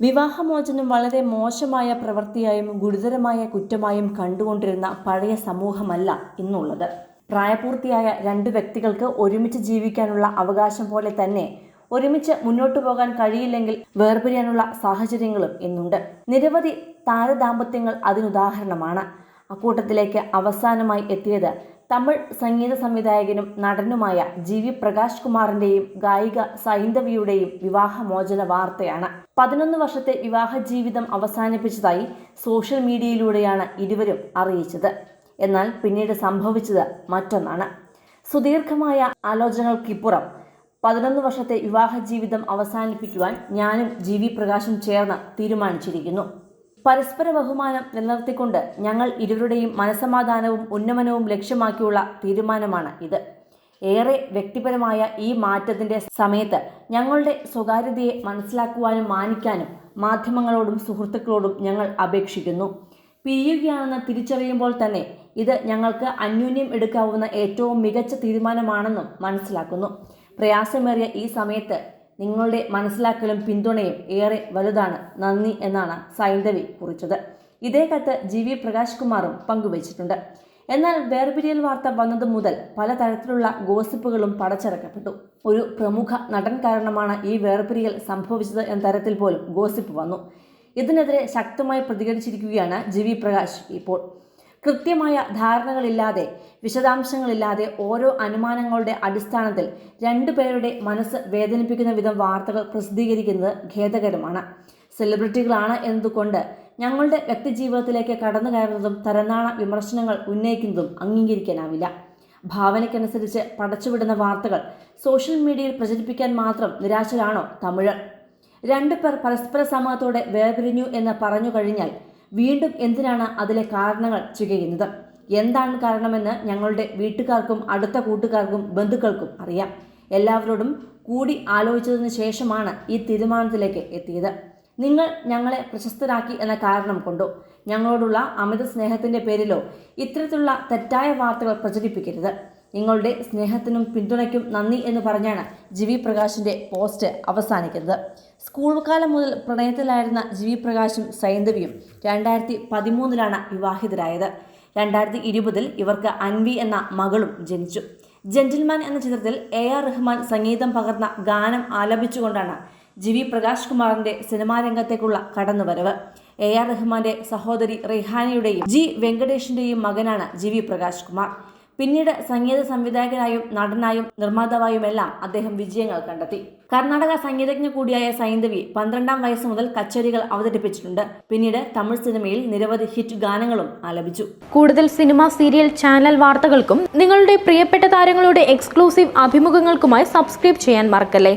വിവാഹമോചനം വളരെ മോശമായ പ്രവൃത്തിയായും ഗുരുതരമായ കുറ്റമായും കണ്ടുകൊണ്ടിരുന്ന പഴയ സമൂഹമല്ല ഇന്നുള്ളത്. പ്രായപൂർത്തിയായ രണ്ട് വ്യക്തികൾക്ക് ഒരുമിച്ച് ജീവിക്കാനുള്ള അവകാശം പോലെ തന്നെ ഒരുമിച്ച് മുന്നോട്ടു പോകാൻ കഴിയില്ലെങ്കിൽ വേർപിരിയാനുള്ള സാഹചര്യങ്ങളും ഇന്നുണ്ട്. നിരവധി താരദാമ്പത്യങ്ങൾ അതിനുദാഹരണമാണ്. അക്കൂട്ടത്തിലേക്ക് അവസാനമായി എത്തിയത് തമിഴ് സംഗീത സംവിധായകനും നടനുമായ ജി വി പ്രകാശ് കുമാറിന്റെയും ഗായിക സൈന്ധവിയുടെയും വിവാഹമോചന വാർത്തയാണ്. പതിനൊന്ന് വർഷത്തെ വിവാഹ ജീവിതം അവസാനിപ്പിച്ചതായി സോഷ്യൽ മീഡിയയിലൂടെയാണ് ഇരുവരും അറിയിച്ചത്. എന്നാൽ പിന്നീട് സംഭവിച്ചത് മറ്റൊന്നാണ്. സുദീർഘമായ ആലോചനകൾക്കിപ്പുറം പതിനൊന്ന് വർഷത്തെ വിവാഹ ജീവിതം അവസാനിപ്പിക്കുവാൻ ഞാനും ജി വി പ്രകാശും ചേർന്ന് തീരുമാനിച്ചിരിക്കുന്നു. പരസ്പര ബഹുമാനം നിലനിർത്തിക്കൊണ്ട് ഞങ്ങൾ ഇരുവരുടെയും മനസമാധാനവും ഉന്നമനവും ലക്ഷ്യമാക്കിയുള്ള തീരുമാനമാണ് ഇത്. ഏറെ വ്യക്തിപരമായ ഈ മാറ്റത്തിന്റെ സമയത്ത് ഞങ്ങളുടെ സ്വകാര്യതയെ മനസ്സിലാക്കുവാനും മാനിക്കാനും മാധ്യമങ്ങളോടും സുഹൃത്തുക്കളോടും ഞങ്ങൾ അപേക്ഷിക്കുന്നു. പിരിയുകയാണെന്ന് തിരിച്ചറിയുമ്പോൾ തന്നെ ഇത് ഞങ്ങൾക്ക് അന്യോന്യം എടുക്കാവുന്ന ഏറ്റവും മികച്ച തീരുമാനമാണെന്നും മനസ്സിലാക്കുന്നു. പ്രയാസമേറിയ ഈ സമയത്ത് നിങ്ങളുടെ മനസ്സിലാക്കലും പിന്തുണയും ഏറെ വലുതാണ്. നന്ദി എന്നാണ് സൈന്ധവി കുറിച്ചത്. ഇതേ കത്ത് ജി വി പ്രകാശ് കുമാറും പങ്കുവച്ചിട്ടുണ്ട്. എന്നാൽ വേർപിരിയൽ വാർത്ത വന്നത് മുതൽ പലതരത്തിലുള്ള ഗോസിപ്പുകളും പടച്ചിറക്കപ്പെട്ടു. ഒരു പ്രമുഖ നടൻ കാരണമാണ് ഈ വേർപിരിയൽ സംഭവിച്ചത് എന്ന തരത്തിൽ പോലും ഗോസിപ്പ് വന്നു. ഇതിനെതിരെ ശക്തമായി പ്രതികരിച്ചിരിക്കുകയാണ് ജി വി പ്രകാശ് ഇപ്പോൾ. കൃത്യമായ ധാരണകളില്ലാതെ വിശദാംശങ്ങളില്ലാതെ ഓരോ അനുമാനങ്ങളുടെ അടിസ്ഥാനത്തിൽ രണ്ടു പേരുടെ മനസ്സ് വേദനിപ്പിക്കുന്ന വിധം വാർത്തകൾ പ്രസിദ്ധീകരിക്കുന്നത് ഖേദകരമാണ്. സെലിബ്രിറ്റികളാണ് എന്നതുകൊണ്ട് ഞങ്ങളുടെ വ്യക്തിജീവിതത്തിലേക്ക് കടന്നു കയറുന്നതും തരനാണ വിമർശനങ്ങൾ ഉന്നയിക്കുന്നതും അംഗീകരിക്കാനാവില്ല. ഭാവനയ്ക്കനുസരിച്ച് പടച്ചുവിടുന്ന വാർത്തകൾ സോഷ്യൽ മീഡിയയിൽ പ്രചരിപ്പിക്കാൻ മാത്രം നിരാശരാണോ തമിഴർ? രണ്ടു പേർ പരസ്പര സമൂഹത്തോടെ വേർപിരിഞ്ഞു എന്ന് പറഞ്ഞു കഴിഞ്ഞാൽ വീണ്ടും എന്തിനാണ് അതിലെ കാരണങ്ങൾ ചികയുന്നത്? എന്താണ് കാരണമെന്ന് ഞങ്ങളുടെ വീട്ടുകാർക്കും അടുത്ത കൂട്ടുകാർക്കും ബന്ധുക്കൾക്കും അറിയാം. എല്ലാവരോടും കൂടി ആലോചിച്ചതിന് ശേഷമാണ് ഈ തീരുമാനത്തിലേക്ക് എത്തിയത്. നിങ്ങൾ ഞങ്ങളെ പ്രശസ്തരാക്കി എന്ന കാരണം കൊണ്ടോ? ഞങ്ങളോടുള്ള അമിത സ്നേഹത്തിന്റെ പേരിലോ ഇത്തരത്തിലുള്ള തെറ്റായ വാർത്തകൾ പ്രചരിപ്പിക്കരുത്. നിങ്ങളുടെ സ്നേഹത്തിനും പിന്തുണയ്ക്കും നന്ദി എന്ന് പറഞ്ഞാണ് ജി വി പ്രകാശിന്റെ പോസ്റ്റ് അവസാനിക്കുന്നത്. സ്കൂൾ കാലം മുതൽ പ്രണയത്തിലായിരുന്ന ജി വി പ്രകാശും സൈന്ധവിയും രണ്ടായിരത്തി പതിമൂന്നിലാണ് വിവാഹിതരായത്. രണ്ടായിരത്തി ഇരുപതിൽ ഇവർക്ക് അൻവി എന്ന മകളും ജനിച്ചു. ജെന്റിൽമാൻ എന്ന ചിത്രത്തിൽ എ ആർ റഹ്മാൻ സംഗീതം പകർന്ന ഗാനം ആലപിച്ചുകൊണ്ടാണ് ജി വി പ്രകാശ് കുമാറിന്റെ സിനിമാ രംഗത്തേക്കുള്ള കടന്നുവരവ്. എ ആർ റഹ്മാന്റെ സഹോദരി റിഹാനിയുടെയും ജി വെങ്കടേഷിന്റെയും മകനാണ് ജി വി പ്രകാശ് കുമാർ. പിന്നീട് സംഗീത സംവിധായകനായും നടനായും നിർമ്മാതാവായുമെല്ലാം അദ്ദേഹം വിജയങ്ങൾ കണ്ടെത്തി. കർണാടക സംഗീതജ്ഞ കൂടിയായ സൈന്ധവി പന്ത്രണ്ടാം വയസ്സ് മുതൽ കച്ചേരികൾ അവതരിപ്പിച്ചിട്ടുണ്ട്. പിന്നീട് തമിഴ് സിനിമയിൽ നിരവധി ഹിറ്റ് ഗാനങ്ങളും ആലപിച്ചു. കൂടുതൽ സിനിമ സീരിയൽ ചാനൽ വാർത്തകൾക്കും നിങ്ങളുടെ പ്രിയപ്പെട്ട താരങ്ങളുടെ എക്സ്ക്ലൂസീവ് അഭിമുഖങ്ങൾക്കുമായി സബ്സ്ക്രൈബ് ചെയ്യാൻ മറക്കല്ലേ?